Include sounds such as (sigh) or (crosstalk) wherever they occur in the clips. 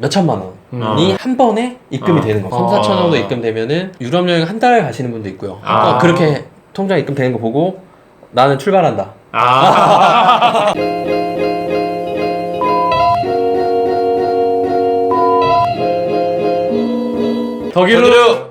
몇 천만 원이 음. 한 번에 입금이 어. 되는 거. 3, 어. 4천 정도 입금되면은 유럽 여행 한 달 가시는 분도 있고요. 아. 어, 그렇게 통장 입금되는 거 보고 나는 출발한다. 아. (laughs) 덕일루.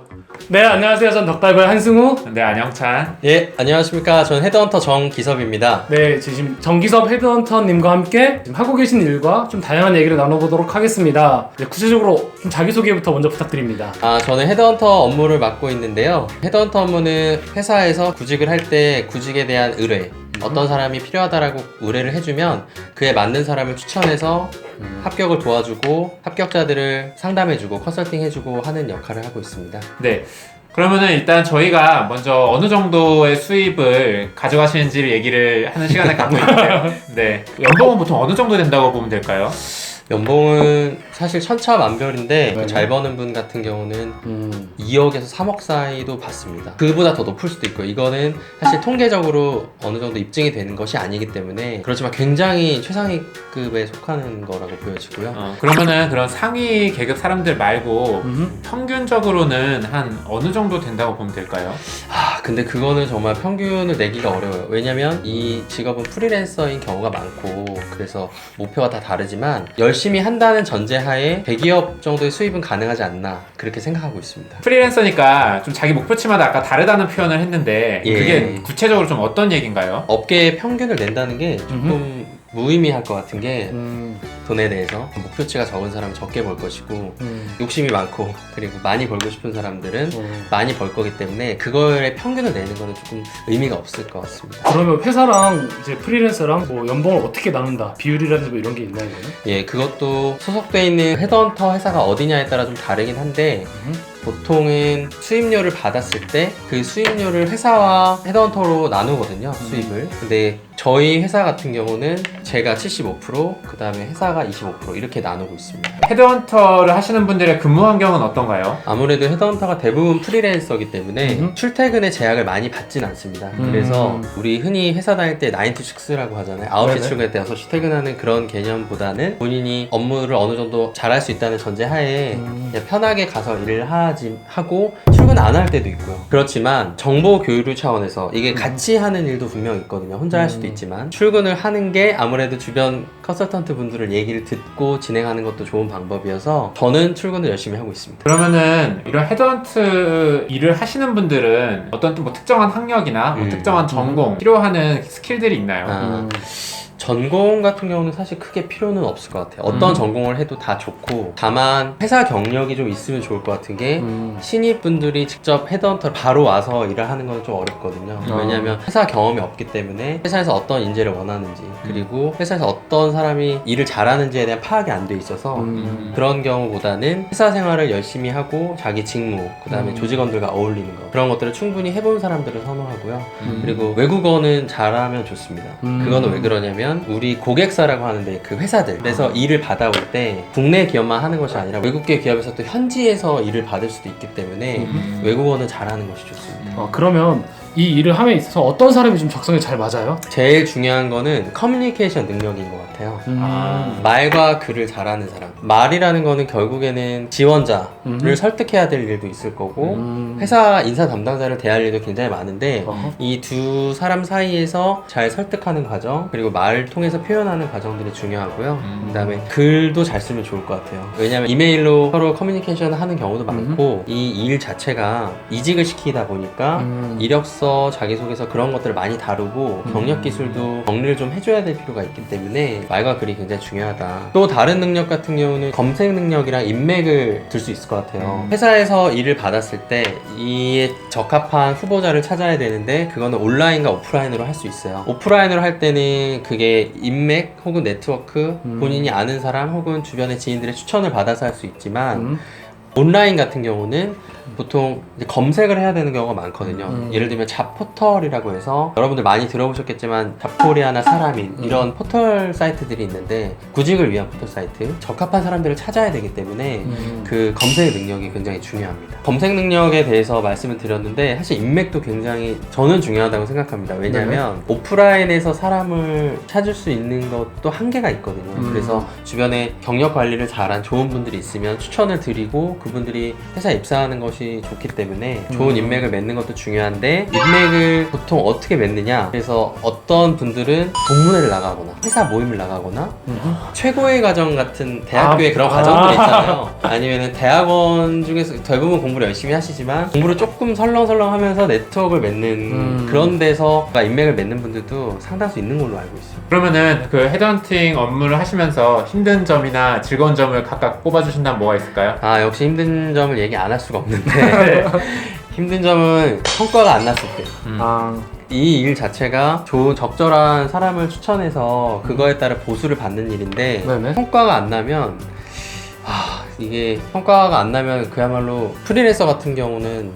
네 안녕하세요. 전 덕달고의 한승우. 네, 안영찬. 예, 안녕하십니까. 저는 헤드헌터 정기섭입니다. 네 지금 정기섭 헤드헌터님과 함께 지금 하고 계신 일과 좀 다양한 얘기를 나눠보도록 하겠습니다. 네, 구체적으로 좀 자기소개부터 먼저 부탁드립니다. 아, 저는 헤드헌터 업무를 맡고 있는데요. 헤드헌터 업무는 회사에서 구직을 할 때 구직에 대한 의뢰, 어떤 사람이 필요하다라고 의뢰를 해주면 그에 맞는 사람을 추천해서 합격을 도와주고 합격자들을 상담해주고 컨설팅해주고 하는 역할을 하고 있습니다. 네. 그러면은 일단 저희가 먼저 어느 정도의 수입을 가져가시는지를 얘기를 하는 시간을 갖고 있는데요. (laughs) 네. 연봉은 보통 어느 정도 된다고 보면 될까요? 연봉은 사실 천차만별인데 네. 잘 버는 분 같은 경우는 음. 2억에서 3억 사이도 받습니다. 그보다 더 높을 수도 있고요. 이거는 사실 통계적으로 어느 정도 입증이 되는 것이 아니기 때문에 그렇지만 굉장히 최상위급에 속하는 거라고 보여지고요. 어, 그러면은 그런 상위 계급 사람들 말고 음. 평균적으로는 한 어느 정도 된다고 보면 될까요? 아 근데 그거는 정말 평균을 내기가 어려워요. 왜냐면 이 직업은 프리랜서인 경우가 많고 그래서 목표가 다 다르지만 열심히 한다는 전제하에 대기업 정도의 수입은 가능하지 않나 그렇게 생각하고 있습니다. 프리랜서니까 좀 자기 목표치마다 아까 다르다는 표현을 했는데 예. 그게 구체적으로 좀 어떤 얘기인가요? 업계의 평균을 낸다는 게 조금 무의미할 것 같은 게 음. 돈에 대해서 목표치가 적은 사람은 적게 벌 것이고 음. 욕심이 많고 그리고 많이 벌고 싶은 사람들은 음. 많이 벌 거기 때문에 그거에 평균을 내는 거는 조금 의미가 없을 것 같습니다. 그러면 회사랑 이제 프리랜서랑 뭐 연봉을 어떻게 나눈다 비율이라든지 뭐 이런 게 있나요? 이거는? 예, 그것도 소속돼 있는 헤드헌터 회사가 어디냐에 따라 좀 다르긴 한데 음. 보통은 수입료를 받았을 때 그 수입료를 회사와 헤드헌터로 나누거든요 수입을 근데 저희 회사 같은 경우는 제가 75%그 다음에 회사가 25% 이렇게 나누고 있습니다 헤드헌터를 하시는 분들의 근무 환경은 어떤가요? 아무래도 헤드헌터가 대부분 프리랜서기 때문에 음. 출퇴근의 제약을 많이 받진 않습니다. 음. 그래서 우리 흔히 회사 다닐 때 9 to 6라고 하잖아요. 9시 네네. 출근할 때 6시 퇴근하는 그런 개념보다는 본인이 업무를 어느 정도 잘할 수 있다는 전제하에 음. 편하게 가서 일을 하지 하고 출근 안 할 때도 있고요. 그렇지만 정보 교류 차원에서 이게 같이 하는 일도 분명 있거든요. 혼자 할 수도 음. 있지만 출근을 하는 게 아무래도 주변 컨설턴트 분들을 얘기를 듣고 진행하는 것도 좋은 방법이어서 저는 출근을 열심히 하고 있습니다. 그러면은 이런 헤드헌트 일을 하시는 분들은 어떤 뭐 특정한 학력이나 뭐 음. 특정한 전공 필요하는 스킬들이 있나요? 아. 음. 전공 같은 경우는 사실 크게 필요는 없을 것 같아요. 어떤 음. 전공을 해도 다 좋고 다만 회사 경력이 좀 있으면 좋을 것 같은 게 음. 신입분들이 직접 헤드헌터를 바로 와서 일을 하는 건 좀 어렵거든요. 아. 왜냐하면 회사 경험이 없기 때문에 회사에서 어떤 인재를 원하는지 그리고 회사에서 어떤 사람이 일을 잘하는지에 대한 파악이 안 돼 있어서 음. 그런 경우보다는 회사 생활을 열심히 하고 자기 직무 그다음에 음. 조직원들과 어울리는 거 그런 것들을 충분히 해본 사람들을 선호하고요. 음. 그리고 외국어는 잘하면 좋습니다. 음. 그거는 왜 그러냐면 우리 고객사라고 하는데 그 회사들 그래서 아. 일을 받아올 때 국내 기업만 하는 것이 아니라 외국계 기업에서 또 현지에서 일을 받을 수도 있기 때문에 음. 외국어는 잘하는 것이 좋습니다. 어, 그러면 이 일을 함에 있어서 어떤 사람이 좀 적성에 잘 맞아요? 제일 중요한 거는 커뮤니케이션 능력인 것 같아요. 아. 말과 글을 잘하는 사람. 말이라는 거는 결국에는 지원자를 음. 설득해야 될 일도 있을 거고 음. 회사 인사 담당자를 대할 일도 굉장히 많은데 어허. 이 두 사람 사이에서 잘 설득하는 과정 그리고 말을 통해서 표현하는 과정들이 중요하고요. 음. 그다음에 글도 잘 쓰면 좋을 것 같아요. 왜냐하면 이메일로 서로 커뮤니케이션 하는 경우도 많고 이 일 자체가 이직을 시키다 보니까 음. 이력서, 자기소개서 그런 것들을 많이 다루고 음. 경력 기술도 정리를 좀 해줘야 될 필요가 있기 때문에 말과 글이 굉장히 중요하다. 또 다른 능력 같은 경우는 검색 능력이랑 인맥을 들 수 있을 것 같아요. 음. 회사에서 일을 받았을 때 이에 적합한 후보자를 찾아야 되는데 그거는 온라인과 오프라인으로 할 수 있어요. 오프라인으로 할 때는 그게 인맥 혹은 네트워크 음. 본인이 아는 사람 혹은 주변의 지인들의 추천을 받아서 할 수 있지만 음. 온라인 같은 경우는 보통 이제 검색을 해야 되는 경우가 많거든요. 음. 예를 들면 잡포털이라고 해서 여러분들 많이 들어보셨겠지만 잡코리아나 사람인 음. 이런 포털 사이트들이 있는데 구직을 위한 포털 사이트 적합한 사람들을 찾아야 되기 때문에 음. 그 검색 능력이 굉장히 중요합니다. 검색 능력에 대해서 말씀을 드렸는데 사실 인맥도 굉장히 저는 중요하다고 생각합니다. 왜냐하면 오프라인에서 사람을 찾을 수 있는 것도 한계가 있거든요. 음. 그래서 주변에 경력 관리를 잘한 좋은 분들이 있으면 추천을 드리고 그 분들이 회사에 입사하는 것이 좋기 때문에 좋은 음. 인맥을 맺는 것도 중요한데 인맥을 보통 어떻게 맺느냐 그래서 어떤 분들은 동문회를 나가거나 회사 모임을 나가거나 음. 최고의 과정 같은 대학교에 아, 그런 아. 과정들이 있잖아요. 아니면은 대학원 중에서 대부분 공부를 열심히 하시지만 공부를 조금 설렁설렁 하면서 네트워크를 맺는 음. 그런 데서 인맥을 맺는 분들도 상당수 있는 걸로 알고 있어요. 그러면은 그 헤드헌팅 업무를 하시면서 힘든 점이나 즐거운 점을 각각 꼽아주신다면 뭐가 있을까요? 아, 역시 힘든 점을 얘기 안 할 수가 없는데 (laughs) (laughs) 힘든 점은 성과가 안 났을 때. 아, 이 일 자체가 좋은 적절한 사람을 추천해서 그거에 따라 보수를 받는 일인데 네네. 성과가 안 나면 아 이게 성과가 안 나면 그야말로 프리랜서 같은 경우는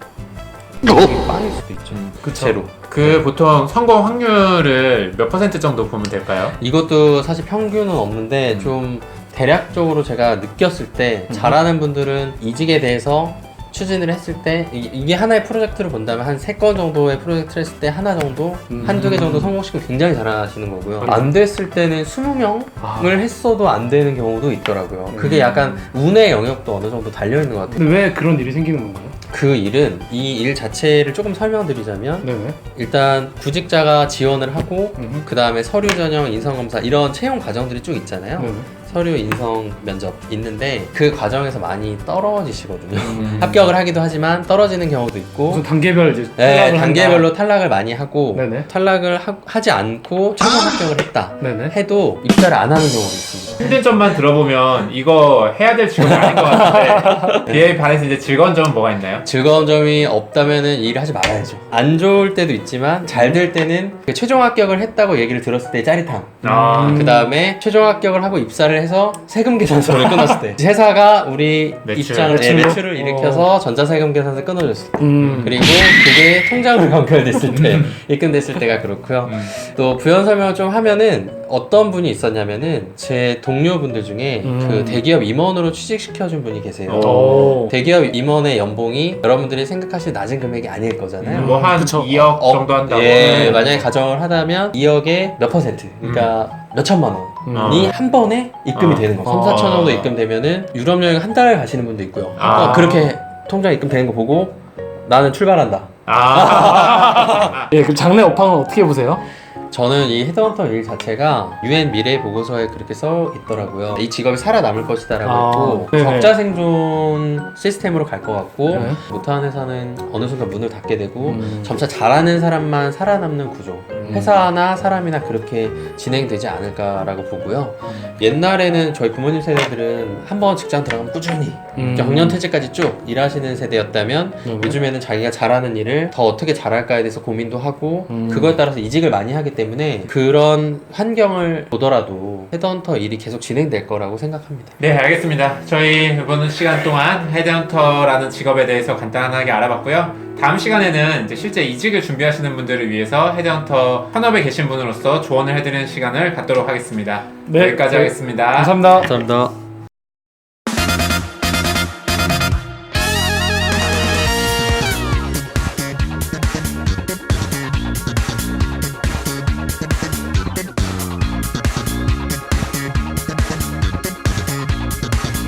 빵일 수도 있죠. 그쵸. 제로. 그 보통 성공 확률을 몇 퍼센트 정도 보면 될까요? 이것도 사실 평균은 없는데 좀 대략적으로 제가 느꼈을 때 잘하는 분들은 이직에 대해서 추진을 했을 때 이- 이게 하나의 프로젝트를 본다면 한 세 건 정도의 프로젝트를 했을 때 하나 정도 음. 한두 개 정도 성공시키면 굉장히 잘하시는 거고요 그렇죠. 안 됐을 때는 20명을 아. 했어도 안 되는 경우도 있더라고요 그게 음. 약간 운의 영역도 어느 정도 달려있는 것 같아요 근데 왜 그런 일이 생기는 건가요? 그 일은 이 일 자체를 조금 설명드리자면 네네. 일단 구직자가 지원을 하고 음. 그 다음에 서류 전형, 인성 검사 이런 채용 과정들이 쭉 있잖아요. 네네. 서류, 인성, 면접 있는데 그 과정에서 많이 떨어지시거든요. 음. (laughs) 합격을 하기도 하지만 떨어지는 경우도 있고 무슨 단계별 이제 네, 탈락을 단계별로 한다. 탈락을 많이 하고 네네. 탈락을 하, 지 않고 최종 합격을 했다 네네. 해도 입사를 안 하는 경우도 있습니다. 힘든 점만 들어보면 이거 해야 될 직업이 아닌 것 같은데 (laughs) 비에 반해서 이제 즐거운 점은 뭐가 있나요? 즐거운 점이 없다면은 이 일을 하지 말아야죠. 안 좋을 때도 있지만 잘 될 때는 그 최종 합격을 했다고 얘기를 들었을 때 짜릿함. 아, 음. 그 다음에 최종 합격을 하고 입사를 해서 세금 계산서를 끊었을 때 회사가 우리 매출. 입장을 네, 매출로? 매출을 일으켜서 전자세금 계산서 끊어줬을 때 음. 그리고 그게 통장으로 (laughs) 연결됐을 때 입금됐을 때가 그렇고요 음. 또 부연 설명을 좀 하면은 어떤 분이 있었냐면은 제 동료분들 중에 음. 그 대기업 임원으로 취직시켜준 분이 계세요 오. 대기업 임원의 연봉이 여러분들이 생각하시는 낮은 금액이 아닐 거잖아요 음. 뭐한 그쵸. 2억 어, 정도 한다고 예, 만약에 가정을 하다면 2억에 몇 퍼센트, 그러니까 몇 천만 원이 음. 한 번에 입금이 어. 되는 거. 3, 어. 4천 정도 입금되면은 유럽 여행 한 달 가시는 분도 있고요. 아. 어, 그렇게 통장 입금되는 거 보고 나는 출발한다. 아, (laughs) (laughs) 예, 그럼 장래 업황은 어떻게 보세요? 저는 이 헤드헌터 일 자체가 유엔 미래 보고서에 그렇게 써 있더라고요. 이 직업이 살아남을 것이다라고 아, 했고 네네. 적자 생존 시스템으로 갈 것 같고 네. 못하는 회사는 어느 순간 문을 닫게 되고 음. 점차 잘하는 사람만 살아남는 구조. 음. 회사나 사람이나 그렇게 진행되지 않을까라고 보고요. 음. 옛날에는 저희 부모님 세대들은 한 번 직장 들어가면 꾸준히 음. 정년퇴직까지 쭉 일하시는 세대였다면 네네. 요즘에는 자기가 잘하는 일을 더 어떻게 잘할까에 대해서 고민도 하고 음. 그거에 따라서 이직을 많이 하기 때문에 그런 환경을 보더라도 헤드헌터 일이 계속 진행될 거라고 생각합니다. 네 알겠습니다 저희 이번 시간 동안 헤드헌터라는 직업에 대해서 간단하게 알아봤고요 다음 시간에는 이제 실제 이직을 준비하시는 분들을 위해서 헤드헌터 현업에 계신 분으로서 조언을 해드리는 시간을 갖도록 하겠습니다 네. 여기까지 네. 하겠습니다 감사합니다. 감사합니다.